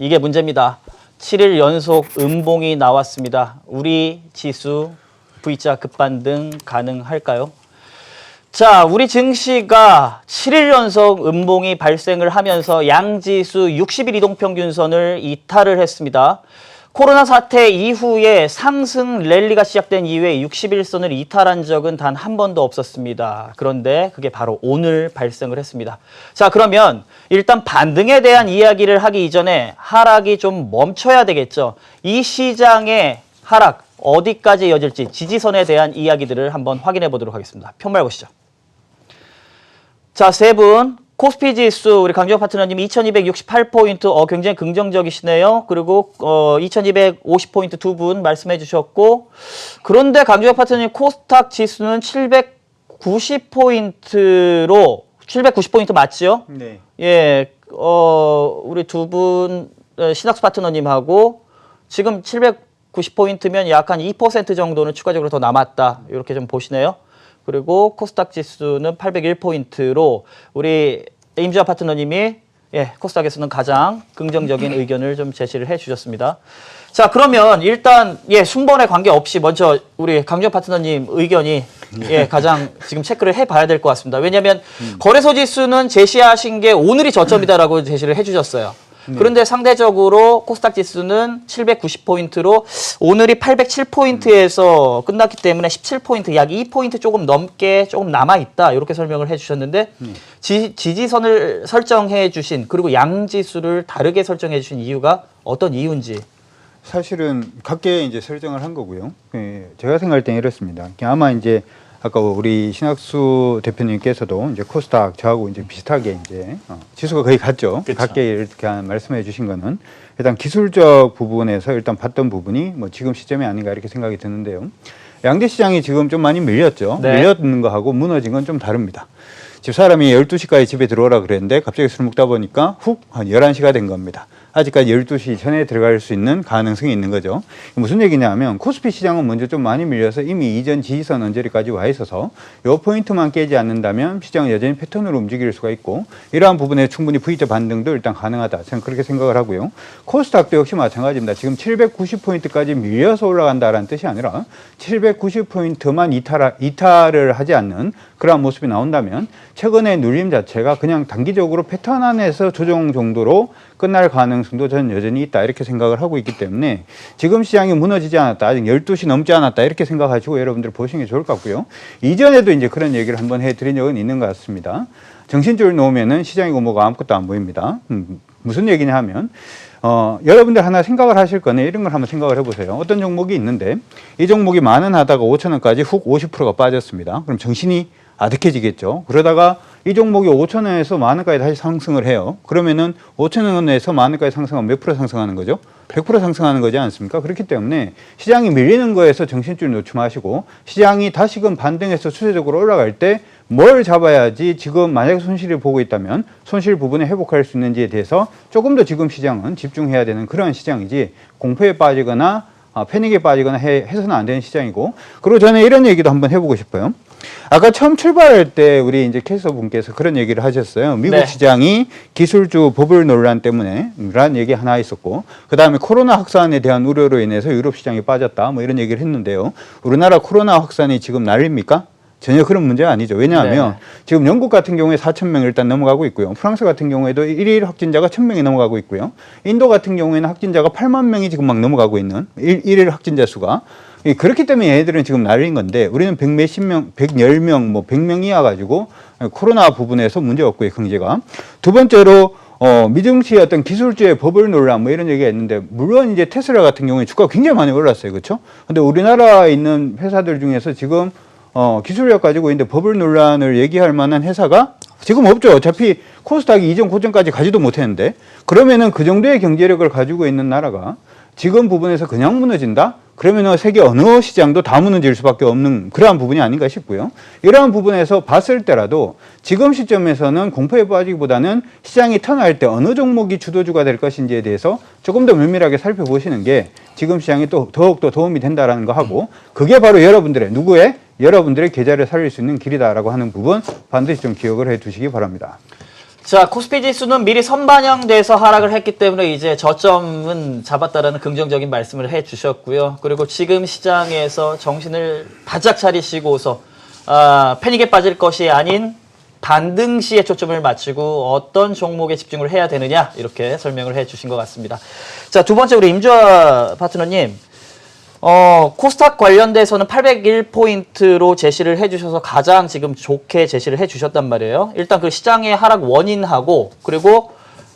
이게 문제입니다. 7일 연속 음봉이 나왔습니다. 우리 지수 V자 급반등 가능할까요? 자, 우리 증시가 7일 연속 음봉이 발생을 하면서 양지수 60일 이동평균선을 이탈을 했습니다. 코로나 사태 이후에 상승 랠리가 시작된 이후에 60일선을 이탈한 적은 단 한 번도 없었습니다. 그런데 그게 바로 오늘 발생을 했습니다. 자, 그러면 일단 반등에 대한 이야기를 하기 이전에 하락이 좀 멈춰야 되겠죠. 이 시장의 하락 어디까지 이어질지 지지선에 대한 이야기들을 한번 확인해 보도록 하겠습니다. 편말 보시죠. 자, 세 분. 코스피 지수 우리 강주혁 파트너님 2268포인트 어 굉장히 긍정적이시네요. 그리고 어 2250포인트 두 분 말씀해 주셨고 그런데 강주혁 파트너님 코스닥 지수는 790포인트로 790포인트 맞지요? 네. 예. 어 우리 두 분 신학수 파트너님하고 지금 790포인트면 약 한 2% 정도는 추가적으로 더 남았다. 이렇게 좀 보시네요. 그리고 코스닥 지수는 801포인트로 우리 임주아 파트너님이 예, 코스닥에서는 가장 긍정적인 의견을 좀 제시를 해 주셨습니다. 자, 그러면 일단 예, 순번에 관계없이 먼저 우리 강정 파트너님 의견이 예, 가장 지금 체크를 해 봐야 될 것 같습니다. 왜냐면 거래소 지수는 제시하신 게 오늘이 저점이다라고 제시를 해 주셨어요. 그런데 상대적으로 코스닥 지수는 790포인트로 오늘이 807포인트에서 끝났기 때문에 17포인트, 약 2포인트 조금 넘게 조금 남아 있다. 이렇게 설명을 해 주셨는데 지, 지지선을 설정해 주신 그리고 양지수를 다르게 설정해 주신 이유가 어떤 이유인지 사실은 각계 이제 설정을 한 거고요. 예, 제가 생각할 땐 이렇습니다. 아마 이제 아까 우리 신학수 대표님께서도 이제 코스닥 저하고 이제 비슷하게 이제 어, 지수가 거의 같죠. 그쵸. 각계 이렇게 말씀해 주신 거는 일단 기술적 부분에서 일단 봤던 부분이 뭐 지금 시점이 아닌가 이렇게 생각이 드는데요. 양대 시장이 지금 좀 많이 밀렸죠. 네. 밀렸는 거하고 무너진 건 좀 다릅니다. 집 사람이 12시까지 집에 들어오라 그랬는데 갑자기 술 먹다 보니까 훅 한 11시가 된 겁니다. 아직까지 12시 전에 들어갈 수 있는 가능성이 있는 거죠. 무슨 얘기냐면 코스피 시장은 먼저 좀 많이 밀려서 이미 이전 지지선 언저리까지 와 있어서 요 포인트만 깨지 않는다면 시장은 여전히 패턴으로 움직일 수가 있고 이러한 부분에 충분히 V자 반등도 일단 가능하다. 저는 그렇게 생각을 하고요. 코스닥도 역시 마찬가지입니다. 지금 790포인트까지 밀려서 올라간다라는 뜻이 아니라 790포인트만 이탈, 이탈을 하지 않는 그러한 모습이 나온다면 최근의 눌림 자체가 그냥 단기적으로 패턴 안에서 조정 정도로 끝날 가능성 도 저는 여전히 있다 이렇게 생각을 하고 있기 때문에 지금 시장이 무너지지 않았다 아직 12시 넘지 않았다 이렇게 생각하시고 여러분들 보시는 게 좋을 것 같고요 이전에도 이제 그런 얘기를 한번 해드린 적은 있는 것 같습니다 정신줄 놓으면은 시장이고 뭐가 아무것도 안 보입니다 음, 무슨 얘기냐 하면 어, 여러분들 하나 생각을 하실 거네 이런 걸 한번 생각을 해보세요. 어떤 종목이 있는데 이 종목이 만 원 하다가 5천 원까지 훅 50%가 빠졌습니다. 그럼 정신이 아득해지겠죠. 그러다가 이 종목이 5천 원에서 만 원까지 다시 상승을 해요. 그러면은 5천 원에서 만 원까지 상승하면 몇 프로 상승하는 거죠? 100% 상승하는 거지 않습니까? 그렇기 때문에 시장이 밀리는 거에서 정신줄 놓지 마시고 시장이 다시금 반등해서 추세적으로 올라갈 때 뭘 잡아야지 지금 만약에 손실을 보고 있다면 손실 부분에 회복할 수 있는지에 대해서 조금 더 지금 시장은 집중해야 되는 그런 시장이지 공포에 빠지거나 아, 패닉에 빠지거나 해, 해서는 안 되는 시장이고 그리고 저는 이런 얘기도 한번 해보고 싶어요. 아까 처음 출발할 때 우리 이제 캐스터 분께서 그런 얘기를 하셨어요. 미국 네. 시장이 기술주 버블 논란 때문에 라는 얘기 하나 있었고 그다음에 코로나 확산에 대한 우려로 인해서 유럽 시장이 빠졌다 뭐 이런 얘기를 했는데요. 우리나라 코로나 확산이 지금 난립니까? 전혀 그런 문제가 아니죠. 왜냐하면 네. 지금 영국 같은 경우에 4천 명 일단 넘어가고 있고요. 프랑스 같은 경우에도 일일 확진자가 1천 명이 넘어가고 있고요. 인도 같은 경우에는 확진자가 8만 명이 지금 막 넘어가고 있는 일, 일일 확진자 수가 예, 그렇기 때문에 얘네들은 지금 난리인 건데 우리는 100몇십 명, 110명, 뭐 100명 이하 가지고 코로나 부분에서 문제 없고요, 경제가. 두 번째로 어, 미증시의 어떤 기술주의 버블 논란 뭐 이런 얘기가 있는데 물론 이제 테슬라 같은 경우에 주가가 굉장히 많이 올랐어요. 그렇죠? 근데 우리나라에 있는 회사들 중에서 지금 어, 기술력 가지고 있는데 버블 논란을 얘기할 만한 회사가 지금 없죠. 어차피 코스닥이 이전 고점까지 가지도 못했는데 그러면은 그 정도의 경제력을 가지고 있는 나라가 지금 부분에서 그냥 무너진다? 그러면은 세계 어느 시장도 다 무너질 수밖에 없는 그러한 부분이 아닌가 싶고요. 이러한 부분에서 봤을 때라도 지금 시점에서는 공포에 빠지기보다는 시장이 턴할 때 어느 종목이 주도주가 될 것인지에 대해서 조금 더 면밀하게 살펴보시는 게 지금 시장에 또 더욱더 도움이 된다라는 거 하고 그게 바로 여러분들의 누구의 여러분들의 계좌를 살릴 수 있는 길이다라고 하는 부분 반드시 좀 기억을 해 두시기 바랍니다. 자, 코스피 지수는 미리 선반영돼서 하락을 했기 때문에 이제 저점은 잡았다라는 긍정적인 말씀을 해 주셨고요. 그리고 지금 시장에서 정신을 바짝 차리시고서 아, 패닉에 빠질 것이 아닌 반등 시에 초점을 맞추고 어떤 종목에 집중을 해야 되느냐 이렇게 설명을 해 주신 것 같습니다. 자, 두 번째 우리 임주아 파트너님. 어, 코스닥 관련돼서는 801포인트로 제시를 해주셔서 가장 지금 좋게 제시를 해주셨단 말이에요. 일단 그 시장의 하락 원인하고 그리고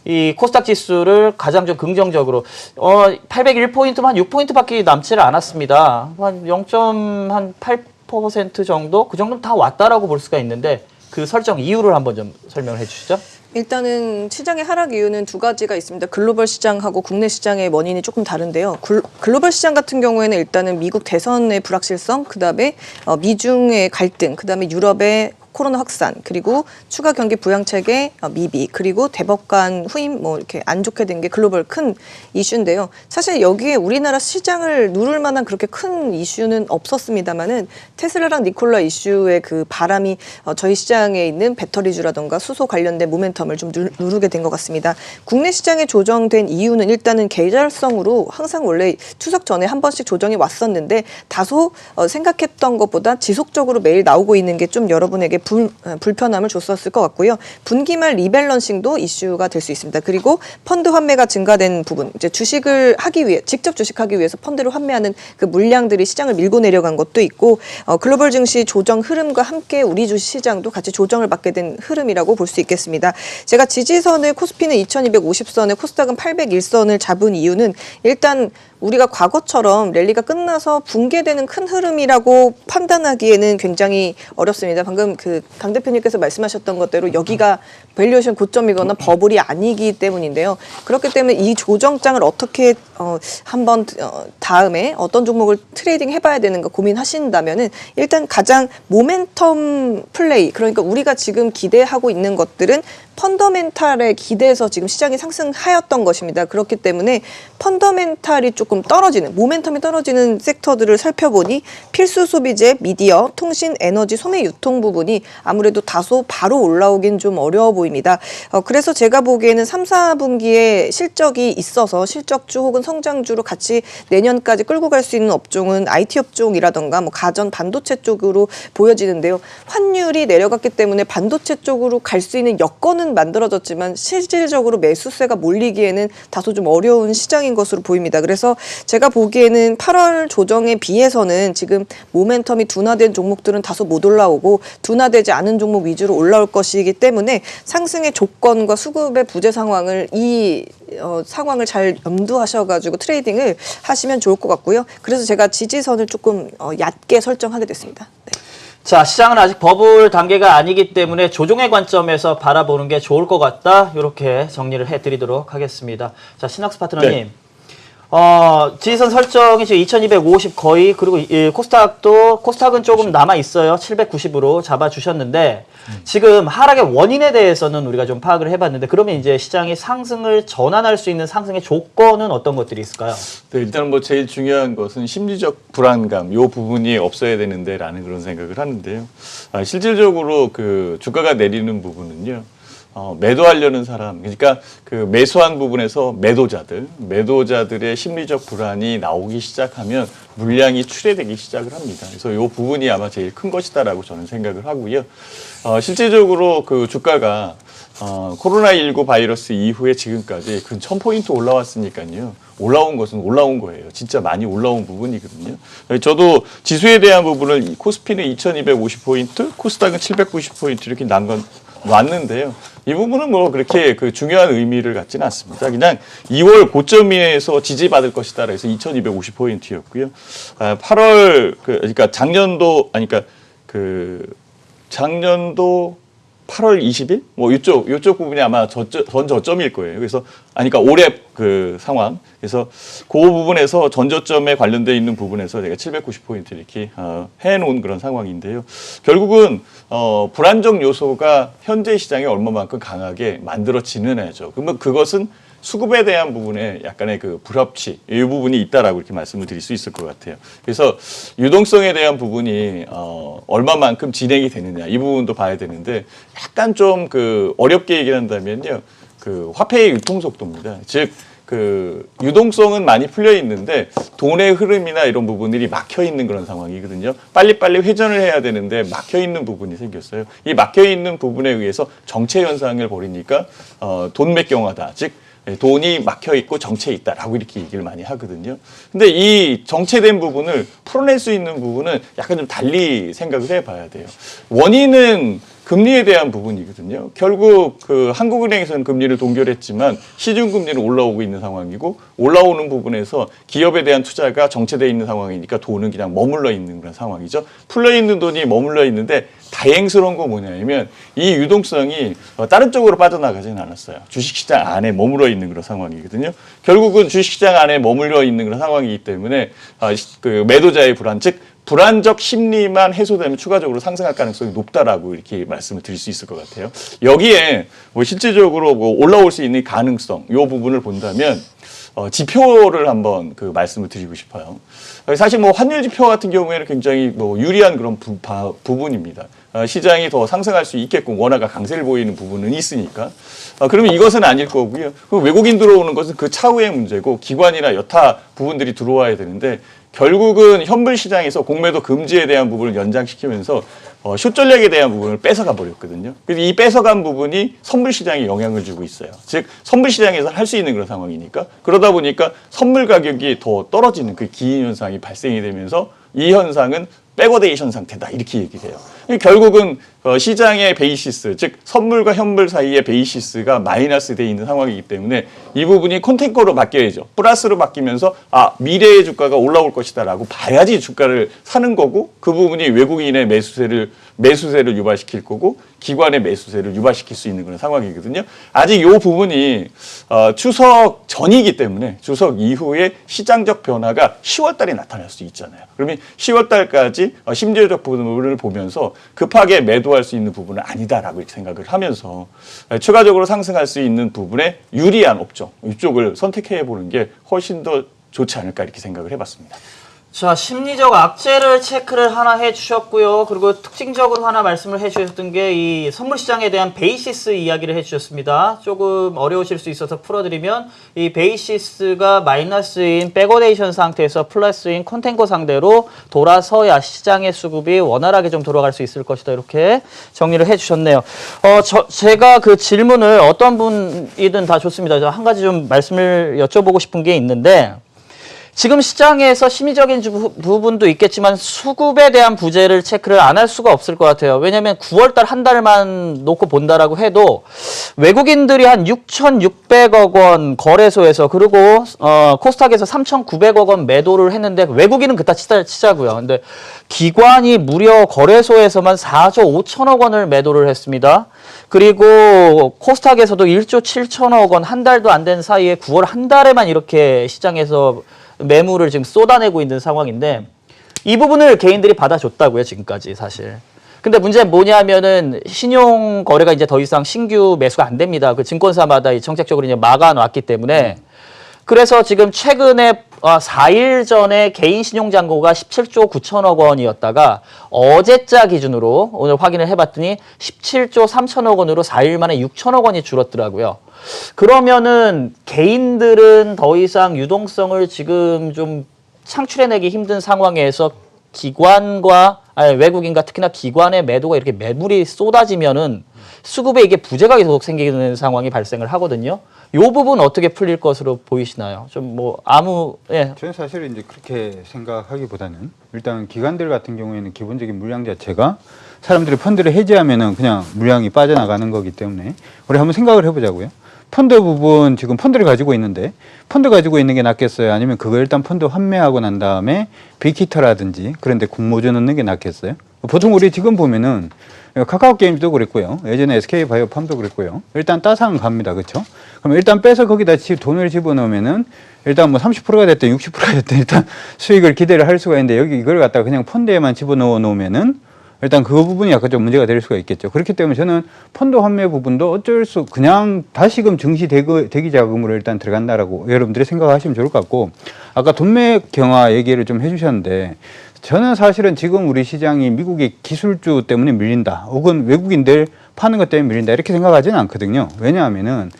이 코스닥 지수를 가장 좀 긍정적으로 어 801포인트만 한 6포인트밖에 남지를 않았습니다. 한 0.8% 정도 그 정도면 다 왔다라고 볼 수가 있는데 그 설정 이유를 한번 좀 설명을 해주시죠. 일단은 시장의 하락 이유는 두 가지가 있습니다. 글로벌 시장하고 국내 시장의 원인이 조금 다른데요. 글, 글로벌 시장 같은 경우에는 일단은 미국 대선의 불확실성, 그 다음에 어, 미중의 갈등, 그 다음에 유럽의 코로나 확산 그리고 추가 경기 부양 체계 어, 미비 그리고 대법관 후임 뭐 이렇게 안 좋게 된 게 글로벌 큰 이슈인데요. 사실 여기에 우리나라 시장을 누를 만한 그렇게 큰 이슈는 없었습니다만은 테슬라랑 니콜라 이슈의 그 바람이 어, 저희 시장에 있는 배터리주라던가 수소 관련된 모멘텀을 좀 누, 누르게 된 것 같습니다. 국내 시장에 조정된 이유는 일단은 계절성으로 항상 원래 추석 전에 한 번씩 조정이 왔었는데 다소 어, 생각했던 것보다 지속적으로 매일 나오고 있는 게 좀 여러분에게 불, 어, 불편함을 줬었을 것 같고요. 분기말 리밸런싱도 이슈가 될 수 있습니다. 그리고 펀드 환매가 증가된 부분, 이제 주식을 하기 위해 직접 주식하기 위해서 펀드를 환매하는 그 물량들이 시장을 밀고 내려간 것도 있고 어, 글로벌 증시 조정 흐름과 함께 우리 주식 시장도 같이 조정을 받게 된 흐름이라고 볼 수 있겠습니다. 제가 지지선을 코스피는 2250선을 코스닥은 801선을 잡은 이유는 일단 우리가 과거처럼 랠리가 끝나서 붕괴되는 큰 흐름이라고 판단하기에는 굉장히 어렵습니다. 방금 그 강 대표님께서 말씀하셨던 것대로 여기가 밸류에이션 고점이거나 버블이 아니기 때문인데요. 그렇기 때문에 이 조정장을 어떻게 어, 한번 어, 다음에 어떤 종목을 트레이딩 해봐야 되는가 고민하신다면은 일단 가장 모멘텀 플레이 그러니까 우리가 지금 기대하고 있는 것들은 펀더멘탈에 기대해서 지금 시장이 상승하였던 것입니다. 그렇기 때문에 펀더멘탈이 조금 떨어지는 모멘텀이 떨어지는 섹터들을 살펴보니 필수 소비재, 미디어, 통신, 에너지, 소매 유통 부분이 아무래도 다소 바로 올라오긴 좀 어려워 보입니다. 어, 그래서 제가 보기에는 3, 4분기에 실적이 있어서 실적주 혹은 성장주로 같이 내년까지 끌고 갈 수 있는 업종은 IT 업종이라던가 뭐 가전 반도체 쪽으로 보여지는데요. 환율이 내려갔기 때문에 반도체 쪽으로 갈 수 있는 여건은 만들어졌지만 실질적으로 매수세가 몰리기에는 다소 좀 어려운 시장인 것으로 보입니다. 그래서 제가 보기에는 8월 조정에 비해서는 지금 모멘텀이 둔화된 종목들은 다소 못 올라오고 둔화되지 않은 종목 위주로 올라올 것이기 때문에 상승의 조건과 수급의 부재 상황을 이 어, 상황을 잘 염두하셔가지고 트레이딩을 하시면 좋을 것 같고요. 그래서 제가 지지선을 조금 어, 얕게 설정하게 됐습니다. 네. 자, 시장은 아직 버블 단계가 아니기 때문에 조종의 관점에서 바라보는 게 좋을 것 같다. 이렇게 정리를 해드리도록 하겠습니다. 자, 신학스 파트너님. 네. 어, 지지선 설정이 지금 2250 거의, 그리고 이 코스닥도, 코스닥은 조금 남아 있어요. 790으로 잡아 주셨는데, 지금 하락의 원인에 대해서는 우리가 좀 파악을 해 봤는데, 그러면 이제 시장이 상승을 전환할 수 있는 상승의 조건은 어떤 것들이 있을까요? 네, 일단 뭐 제일 중요한 것은 심리적 불안감 요 부분이 없어야 되는데라는 그런 생각을 하는데요. 아, 실질적으로 그 주가가 내리는 부분은요. 어, 매도하려는 사람, 그러니까 그 매수한 부분에서 매도자들, 매도자들의 심리적 불안이 나오기 시작하면 물량이 출회되기 시작을 합니다. 그래서 요 부분이 아마 제일 큰 것이다라고 저는 생각을 하고요. 어, 실질적으로 그 주가가 어, 코로나19 바이러스 이후에 지금까지 근 1000포인트 올라왔으니까요. 올라온 것은 올라온 거예요. 진짜 많이 올라온 부분이거든요. 저도 지수에 대한 부분을 이 코스피는 2250포인트, 코스닥은 790포인트 이렇게 난건 놨는데요. 이 부분은 뭐 그렇게 그 중요한 의미를 갖지는 않습니다. 그냥 2월 고점에서 지지받을 것이다. 그래서 2250포인트였고요. 아, 8월 그 그러니까 작년도 아니 그러니까 그 작년도 8월 20일 뭐 이쪽 이쪽 부분이 아마 저점, 전 저점일 거예요. 그래서 아니 그러니까 올해 그 상황. 그래서 그 부분에서 전 저점에 관련돼 있는 부분에서 제가 790 포인트 이렇게 어, 해 놓은 그런 상황인데요. 결국은 어, 불안정 요소가 현재 시장에 얼마만큼 강하게 만들어지느냐죠. 그러면 그것은 수급에 대한 부분에 약간의 그 불합치 이 부분이 있다라고 이렇게 말씀을 드릴 수 있을 것 같아요. 그래서 유동성에 대한 부분이 어, 얼마만큼 진행이 되느냐 이 부분도 봐야 되는데 약간 좀 그 어렵게 얘기 한다면요, 그 화폐의 유통 속도입니다. 즉 그 유동성은 많이 풀려 있는데 돈의 흐름이나 이런 부분들이 막혀 있는 그런 상황이거든요. 빨리빨리 회전을 해야 되는데 막혀 있는 부분이 생겼어요. 이 막혀 있는 부분에 의해서 정체 현상을 벌이니까 어, 돈 맥경화다. 즉 예, 돈이 막혀 있고 정체 있다라고 이렇게 얘기를 많이 하거든요. 근데 이 정체된 부분을 풀어낼 수 있는 부분은 약간 좀 달리 생각을 해봐야 돼요. 원인은 금리에 대한 부분이거든요. 결국 그 한국은행에서는 금리를 동결했지만 시중 금리는 올라오고 있는 상황이고 올라오는 부분에서 기업에 대한 투자가 정체돼 있는 상황이니까 돈은 그냥 머물러 있는 그런 상황이죠. 풀려 있는 돈이 머물러 있는데 다행스러운 건 뭐냐면 이 유동성이 어, 다른 쪽으로 빠져나가지는 않았어요. 주식시장 안에 머물러 있는 그런 상황이거든요. 결국은 주식시장 안에 머물러 있는 그런 상황이기 때문에 어, 시- 그 매도자의 불안 즉 불안적 심리만 해소되면 추가적으로 상승할 가능성이 높다라고 이렇게 말씀을 드릴 수 있을 것 같아요. 여기에 뭐 실질적으로 뭐 올라올 수 있는 가능성 이 부분을 본다면 어, 지표를 한번 그 말씀을 드리고 싶어요. 사실 뭐 환율 지표 같은 경우에는 굉장히 뭐 유리한 그런 부, 바- 부분입니다. 어, 시장이 더 상승할 수 있게끔 원화가 강세를 보이는 부분은 있으니까. 어, 그러면 이것은 아닐 거고요. 그 외국인 들어오는 것은 그 차후의 문제고 기관이나 여타 부분들이 들어와야 되는데 결국은 현물 시장에서 공매도 금지에 대한 부분을 연장시키면서 어, 숏 전략에 대한 부분을 뺏어가 버렸거든요. 그래서 이 뺏어간 부분이 선물 시장에 영향을 주고 있어요. 즉 선물 시장에서 할 수 있는 그런 상황이니까 그러다 보니까 선물 가격이 더 떨어지는 그 기인 현상이 발생이 되면서 이 현상은 백어데이션 상태다 이렇게 얘기돼요. 결국은 어, 시장의 베이시스 즉 선물과 현물 사이의 베이시스가 마이너스 돼 있는 상황이기 때문에 이 부분이 콘텐커로 바뀌어야죠. 플러스로 바뀌면서 아 미래의 주가가 올라올 것이다라고 봐야지 주가를 사는 거고 그 부분이 외국인의 매수세를 매수세를 유발시킬 거고 기관의 매수세를 유발시킬 수 있는 그런 상황이거든요. 아직 이 부분이 어, 추석 전이기 때문에 추석 이후에 시장적 변화가 10월 달에 나타날 수 있잖아요. 그러면 10월 달까지 어, 심리적 부분을 보면서 급하게 매도할 수 있는 부분은 아니다라고 생각을 하면서 어, 추가적으로 상승할 수 있는 부분에 유리한 업종 이쪽을 선택해 보는 게 훨씬 더 좋지 않을까 이렇게 생각을 해봤습니다. 자, 심리적 악재를 체크를 하나 해주셨고요. 그리고 특징적으로 하나 말씀을 해주셨던 게 이 선물 시장에 대한 베이시스 이야기를 해주셨습니다. 조금 어려우실 수 있어서 풀어드리면 이 베이시스가 마이너스인 백어데이션 상태에서 플러스인 컨텐거 상대로 돌아서야 시장의 수급이 원활하게 좀 돌아갈 수 있을 것이다. 이렇게 정리를 해주셨네요. 어, 저, 제가 그 질문을 어떤 분이든 다 좋습니다. 저한 가지 좀 말씀을 여쭤보고 싶은 게 있는데 지금 시장에서 심리적인 주- 부분도 있겠지만 수급에 대한 부재를 체크를 안 할 수가 없을 것 같아요. 왜냐하면 9월달 한 달만 놓고 본다라고 해도 외국인들이 한 6,600억 원 거래소에서 그리고 어, 코스닥에서 3,900억 원 매도를 했는데 외국인은 그따 치자, 치자고요. 근데 기관이 무려 거래소에서만 4조 5천억 원을 매도를 했습니다. 그리고 코스닥에서도 1조 7천억 원 한 달도 안 된 사이에 9월 한 달에만 이렇게 시장에서 매물을 지금 쏟아내고 있는 상황인데 이 부분을 개인들이 받아줬다고요 지금까지 사실. 근데 문제는 뭐냐면은 신용 거래가 이제 더 이상 신규 매수가 안 됩니다. 그 증권사마다 이 정책적으로 이제 막아놨기 때문에 그래서 지금 최근에 아, 4일 전에 개인 신용 잔고가 17조 9천억 원이었다가 어제자 기준으로 오늘 확인을 해봤더니 17조 3천억 원으로 4일 만에 6천억 원이 줄었더라고요. 그러면은 개인들은 더 이상 유동성을 지금 좀 창출해내기 힘든 상황에서 기관과 아니 외국인과 특히나 기관의 매도가 이렇게 매물이 쏟아지면은 수급에 이게 부재가 계속 생기는 상황이 발생을 하거든요. 요 부분 어떻게 풀릴 것으로 보이시나요? 좀 뭐 아무 예. 저는 사실 이제 그렇게 생각하기보다는 일단 기관들 같은 경우에는 기본적인 물량 자체가 사람들이 펀드를 해지하면은 그냥 물량이 빠져나가는 거기 때문에 우리 한번 생각을 해보자고요. 펀드 부분 지금 펀드를 가지고 있는데 펀드 가지고 있는 게 낫겠어요? 아니면 그거 일단 펀드 환매하고 난 다음에 빅히터라든지 그런데 공모주 넣는 게 낫겠어요? 보통 우리 지금 보면은 카카오 게임즈도 그랬고요. 예전에 SK 바이오팜도 그랬고요. 일단 따상 갑니다. 그렇죠? 그럼 일단 빼서 거기다 지- 돈을 집어넣으면은 일단 뭐 30%가 됐든 60%가 됐든 일단 수익을 기대를 할 수가 있는데 여기 이걸 갖다가 그냥 펀드에만 집어넣어 놓으면은 일단 그 부분이 약간 좀 문제가 될 수가 있겠죠. 그렇기 때문에 저는 펀드 환매 부분도 어쩔 수 그냥 다시금 증시 대기, 대기 자금으로 일단 들어간다라고 여러분들이 생각하시면 좋을 것 같고 아까 돈맥 경화 얘기를 좀 해주셨는데 저는 사실은 지금 우리 시장이 미국의 기술주 때문에 밀린다 혹은 외국인들 파는 것 때문에 밀린다 이렇게 생각하지는 않거든요. 왜냐하면은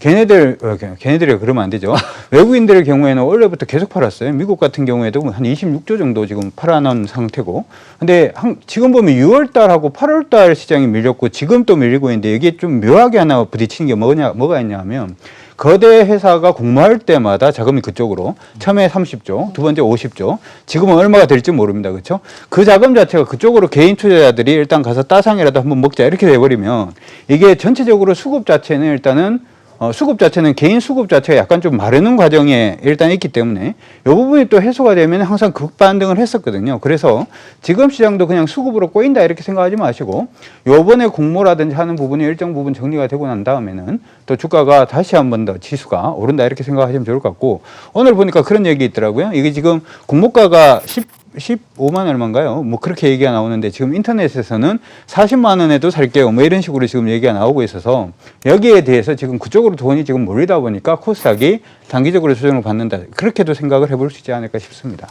걔네들, 어, 걔- 걔네들이 그러면 안 되죠. 외국인들의 경우에는 원래부터 계속 팔았어요. 미국 같은 경우에도 한 26조 정도 지금 팔아놓은 상태고. 근데 한, 지금 보면 6월 달하고 8월 달 시장이 밀렸고 지금 또 밀리고 있는데 이게 좀 묘하게 하나 부딪히는 게 뭐냐, 뭐가 있냐면 거대 회사가 공모할 때마다 자금이 그쪽으로 처음에 30조, 두 번째 50조, 지금은 얼마가 될지 모릅니다. 그렇죠? 그 자금 자체가 그쪽으로 개인 투자자들이 일단 가서 따상이라도 한번 먹자 이렇게 돼 버리면 이게 전체적으로 수급 자체는 일단은 어, 수급 자체는 개인 수급 자체가 약간 좀 마르는 과정에 일단 있기 때문에 이 부분이 또 해소가 되면 항상 극반등을 했었거든요. 그래서 지금 시장도 그냥 수급으로 꼬인다 이렇게 생각하지 마시고 요번에 공모라든지 하는 부분이 일정 부분 정리가 되고 난 다음에는 또 주가가 다시 한 번 더 지수가 오른다 이렇게 생각하시면 좋을 것 같고 오늘 보니까 그런 얘기 있더라고요. 이게 지금 공모가가 10 15만 얼마인가요? 뭐 그렇게 얘기가 나오는데 지금 인터넷에서는 40만 원에도 살게요. 뭐 이런 식으로 지금 얘기가 나오고 있어서 여기에 대해서 지금 그쪽으로 돈이 지금 몰리다 보니까 코스닥이 단기적으로 조정을 받는다. 그렇게도 생각을 해볼 수 있지 않을까 싶습니다.